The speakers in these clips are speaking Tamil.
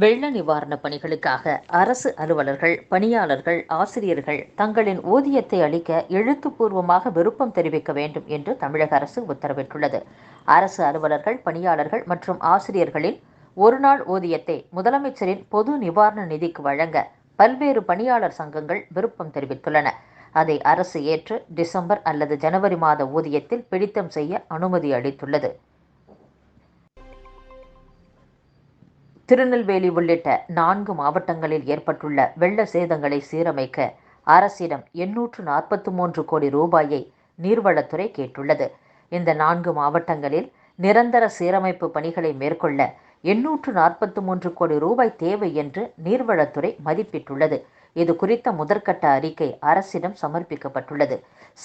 வெள்ள நிவாரணப் பணிகளுக்காக அரசு அலுவலர்கள் பணியாளர்கள் ஆசிரியர்கள் தங்களின் ஊதியத்தை அளிக்க எழுத்துப்பூர்வமாக விருப்பம் தெரிவிக்க வேண்டும் என்று தமிழக அரசு உத்தரவிட்டுள்ளது. அரசு அலுவலர்கள் பணியாளர்கள் மற்றும் ஆசிரியர்களின் ஒருநாள் ஊதியத்தை முதலமைச்சரின் பொது நிவாரண நிதிக்கு வழங்க பல்வேறு பணியாளர் சங்கங்கள் விருப்பம் தெரிவித்துள்ளன. அதை அரசு ஏற்று டிசம்பர் அல்லது ஜனவரி மாத ஊதியத்தில் பிடித்தம் செய்ய அனுமதி அளித்துள்ளது. திருநெல்வேலி உள்ளிட்ட நான்கு மாவட்டங்களில் ஏற்பட்டுள்ள வெள்ள சேதங்களை சீரமைக்க அரசிடம் எண்ணூற்று நாற்பத்தி மூன்று கோடி ரூபாயை நீர்வளத்துறை கேட்டுள்ளது. இந்த நான்கு மாவட்டங்களில் நிரந்தர சீரமைப்பு பணிகளை மேற்கொள்ள எண்ணூற்று நாற்பத்தி மூன்று கோடி ரூபாய் தேவை என்று நீர்வளத்துறை மதிப்பிட்டுள்ளது. இது குறித்த முதற்கட்ட அறிக்கை அரசிடம் சமர்ப்பிக்கப்பட்டுள்ளது.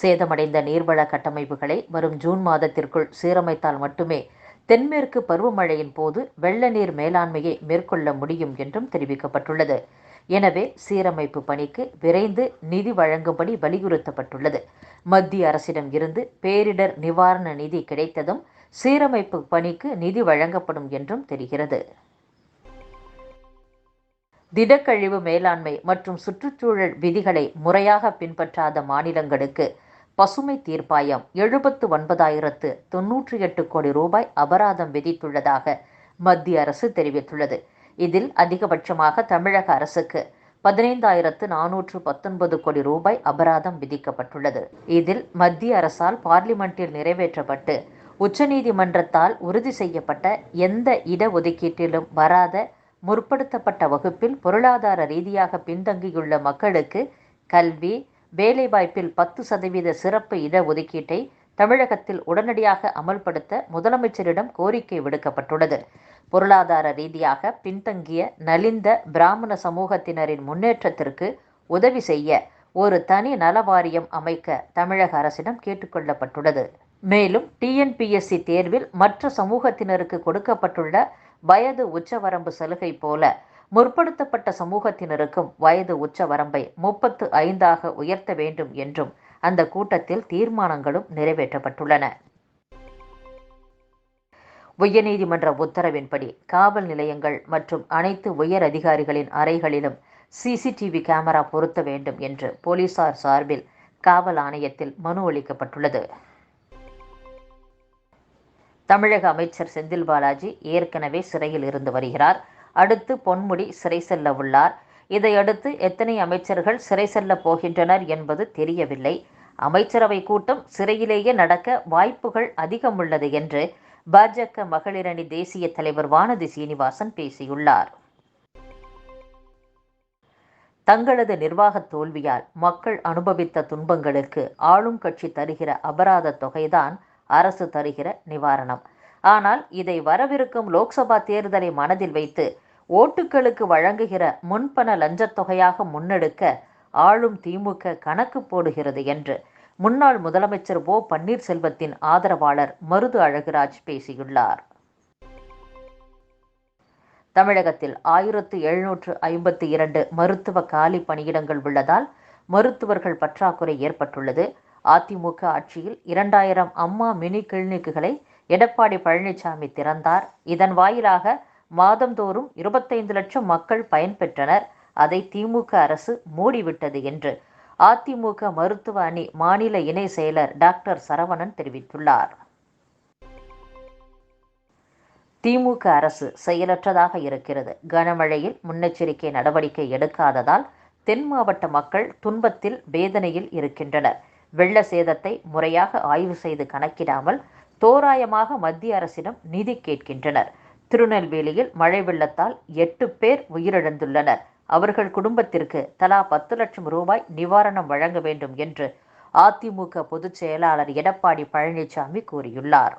சேதமடைந்த நீர்வள கட்டமைப்புகளை வரும் ஜூன் மாதத்திற்குள் சீரமைத்தால் மட்டுமே தென்மேற்கு பருவமழையின் போது வெள்ள நீர் மேலாண்மையை மேற்கொள்ள முடியும் என்றும் தெரிவிக்கப்பட்டுள்ளது. எனவே சீரமைப்பு பணிக்கு விரைந்து நிதி வழங்கும்படி வலியுறுத்தப்பட்டுள்ளது. மத்திய அரசிடம் இருந்து பேரிடர் நிவாரண நிதி கிடைத்ததும் சீரமைப்பு பணிக்கு நிதி வழங்கப்படும் என்றும் தெரிகிறது. திடக்கழிவு மேலாண்மை மற்றும் சுற்றுச்சூழல் விதிகளை முறையாக பின்பற்றாத மாநிலங்களுக்கு பசுமை தீர்ப்பாயம் எழுபத்து ஒன்பதாயிரத்து தொன்னூற்றி எட்டு கோடி ரூபாய் அபராதம் விதித்துள்ளதாக மத்திய அரசு தெரிவித்துள்ளது. இதில் அதிகபட்சமாக தமிழக அரசுக்கு பதினைந்தாயிரத்து நானூற்று பத்தொன்பது கோடி ரூபாய் அபராதம் விதிக்கப்பட்டுள்ளது. இதில் மத்திய அரசால் பார்லிமெண்டில் நிறைவேற்றப்பட்டு உச்சநீதிமன்றத்தால் உறுதி செய்யப்பட்ட எந்த இடஒதுக்கீட்டிலும் வராத முற்படுத்தப்பட்ட வகுப்பில் பொருளாதார ரீதியாக பின்தங்கியுள்ள மக்களுக்கு கல்வி வேலைவாய்ப்பில் பத்து சதவீத சிறப்பு இடஒதுக்கீட்டை தமிழகத்தில் உடனடியாக அமல்படுத்த முதலமைச்சரிடம் கோரிக்கை விடுக்கப்பட்டுள்ளது. பொருளாதார ரீதியாக பின்தங்கிய நலிந்த பிராமண சமூகத்தினரின் முன்னேற்றத்திற்கு உதவி செய்ய ஒரு தனி நல வாரியம் அமைக்க தமிழக அரசிடம் கேட்டுக்கொள்ளப்பட்டுள்ளது. மேலும் டிஎன்பிஎஸ்சி தேர்வில் மற்ற சமூகத்தினருக்கு கொடுக்கப்பட்டுள்ள வயது உச்சவரம்பு சலுகை போல முற்படுத்தப்பட்ட சமூகத்தினருக்கும் வயது உச்சவரம்பை முப்பத்து ஐந்தாக உயர்த்த வேண்டும் என்றும் அந்த கூட்டத்தில் தீர்மானங்களும் நிறைவேற்றப்பட்டுள்ளன. உயர்நீதிமன்ற உத்தரவின்படி காவல் நிலையங்கள் மற்றும் அனைத்து உயர் அதிகாரிகளின் அறைகளிலும் சிசிடிவி கேமரா பொருத்த வேண்டும் என்று போலீசார் சார்பில் காவல் ஆணையத்தில் மனு அளிக்கப்பட்டுள்ளது. தமிழக அமைச்சர் செந்தில் பாலாஜி ஏற்கனவே சிறையில் இருந்து வருகிறார். அடுத்து பொன்முடி சிறை செல்ல உள்ளார். இதையடுத்து எத்தனை அமைச்சர்கள் சிறை செல்ல போகின்றனர் என்பது தெரியவில்லை. அமைச்சரவை கூட்டம் சிறையிலேயே நடக்க வாய்ப்புகள் அதிகம் உள்ளது என்று பாஜக மகளிரணி தேசிய தலைவர் வானதி சீனிவாசன் பேசியுள்ளார். தங்களது நிர்வாக தோல்வியால் மக்கள் அனுபவித்த துன்பங்களுக்கு ஆளும் கட்சி தருகிற அபராத தொகைதான் அரசு தருகிற நிவாரணம். ஆனால் இதை வரவிருக்கும் லோக்சபா தேர்தலை மனதில் வைத்து ஓட்டுகளுக்கு வழங்குகிற முன்பண லஞ்சத் தொகையாக முன்னெடுக்க ஆளும் திமுக கணக்கு போடுகிறது என்று முன்னாள் முதலமைச்சர் ஓ பன்னீர்செல்வத்தின் ஆதரவாளர் மருது அழகுராஜ் பேசியுள்ளார். தமிழகத்தில் ஆயிரத்து எழுநூற்று ஐம்பத்தி இரண்டு மருத்துவ காலி பணியிடங்கள் உள்ளதால் மருத்துவர்கள் பற்றாக்குறை ஏற்பட்டுள்ளது. அதிமுக ஆட்சியில் இரண்டாயிரம் அம்மா மினி கிளினிக்குகளை எடப்பாடி பழனிசாமி திறந்தார். இதன் வாயிலாக மாதந்தோறும் இருபத்தைந்து லட்சம் மக்கள் பயன்பெற்றனர். அதை திமுக அரசு மூடிவிட்டது என்று அதிமுக மருத்துவ அணி மாநில இணை செயலர் டாக்டர் சரவணன் தெரிவித்துள்ளார். திமுக அரசு செயலற்றதாக இருக்கிறது. கனமழையில் முன்னெச்சரிக்கை நடவடிக்கை எடுக்காததால் தென் மாவட்ட மக்கள் துன்பத்தில் வேதனையில் இருக்கின்றனர். வெள்ள சேதத்தை முறையாக ஆய்வு செய்து கணக்கிடாமல் தோராயமாக மத்திய அரசிடம் நிதி கேட்கின்றனர். திருநெல்வேலியில் மழை வெள்ளத்தால் எட்டு பேர் உயிரிழந்துள்ளனர். அவர்கள் குடும்பத்திற்கு தலா பத்து லட்சம் ரூபாய் நிவாரணம் வழங்க வேண்டும் என்று அதிமுக பொதுச் செயலாளர் எடப்பாடி பழனிசாமி கூறியுள்ளார்.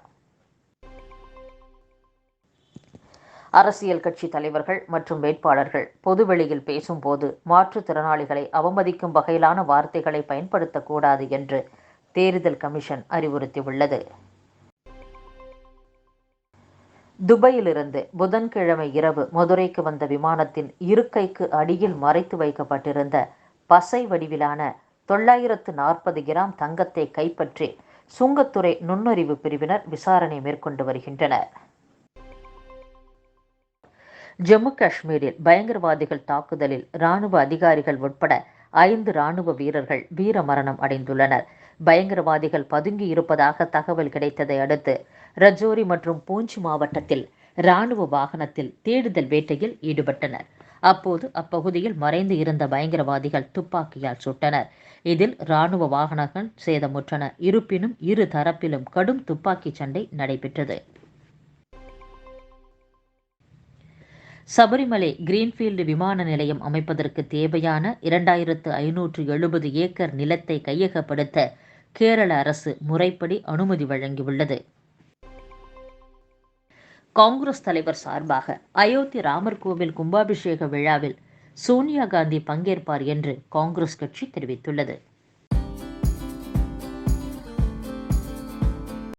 அரசியல் கட்சி தலைவர்கள் மற்றும் வேட்பாளர்கள் பொதுவெளியில் பேசும்போது மாற்றுத்திறனாளிகளை அவமதிக்கும் வகையிலான வார்த்தைகளை பயன்படுத்தக்கூடாது என்று தேர்தல் கமிஷன் அறிவுறுத்தியுள்ளது. துபாயிலிருந்து புதன்கிழமை இரவு மதுரைக்கு வந்த விமானத்தின் இருக்கைக்கு அடியில் மறைத்து வைக்கப்பட்டிருந்த பசை வடிவிலான தொள்ளாயிரத்து நாற்பது கிராம் தங்கத்தை கைப்பற்றி சுங்கத்துறை நுண்ணறிவு பிரிவினர் விசாரணை மேற்கொண்டு வருகின்றனர். ஜம்மு காஷ்மீரில் பயங்கரவாதிகள் தாக்குதலில் ராணுவ அதிகாரிகள் உட்பட ஐந்து ராணுவ வீரர்கள் வீரமரணம் அடைந்துள்ளனர். பயங்கரவாதிகள் பதுங்கி இருப்பதாக தகவல் கிடைத்ததை அடுத்து ரஜோரி மற்றும் பூஞ்ச் மாவட்டத்தில் ராணுவ வாகனத்தில் தேடுதல் வேட்டையில் ஈடுபட்டனர். அப்போது அப்பகுதியில் மறைந்து இருந்த பயங்கரவாதிகள் துப்பாக்கியால் சுட்டனர். இதில் ராணுவ வாகனங்கள் சேதமுற்றன. இருப்பினும் இரு தரப்பிலும் கடும் துப்பாக்கிச் சண்டை நடைபெற்றது. சபரிமலை கிரீன்ஃபீல்டு விமான நிலையம் அமைப்பதற்கு தேவையான இரண்டாயிரத்து ஐநூற்று எழுபது ஏக்கர் நிலத்தை கையகப்படுத்த கேரள அரசு முறைப்படி அனுமதி வழங்கியுள்ளது. காங்கிரஸ் தலைவர் சார்பாக அயோத்தி ராமர் கோவில் கும்பாபிஷேக விழாவில் சோனியா காந்தி பங்கேற்பார் என்று காங்கிரஸ் கட்சி தெரிவித்துள்ளது.